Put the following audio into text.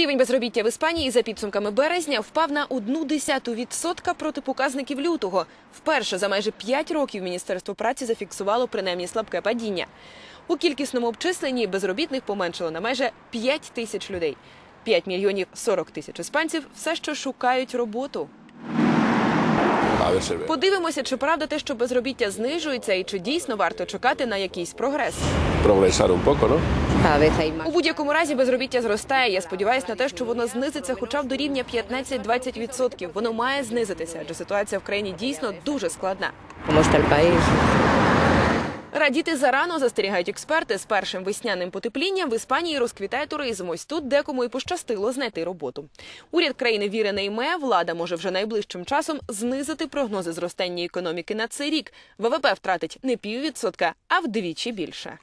Рівень безробіття в Іспанії за підсумками березня впав на одну десяту відсотка проти показників лютого. Вперше за майже п'ять років Міністерство праці зафіксувало принаймні слабке падіння. У кількісному обчисленні безробітних поменшало на майже 5 тисяч людей. 5 мільйонів 40 тисяч іспанців все ще шукають роботу. Ve. Подивимося, чи правда те, що безробіття знижується, і чи дійсно варто чекати на якийсь прогрес. Прогресар un poco, ¿no? У будь-якому разі безробіття зростає. Я сподіваюся на те, що воно знизиться хоча б до рівня 15-20%. Воно має знизитися, адже ситуація в країні дійсно дуже складна. Радіти зарано застерігають експерти. З першим весняним потеплінням в Іспанії розквітає туризм. Ось тут декому і пощастило знайти роботу. Уряд країни віри не йме. Влада може вже найближчим часом знизити прогнози зростання економіки на цей рік. ВВП втратить не піввідсотка, а вдвічі більше.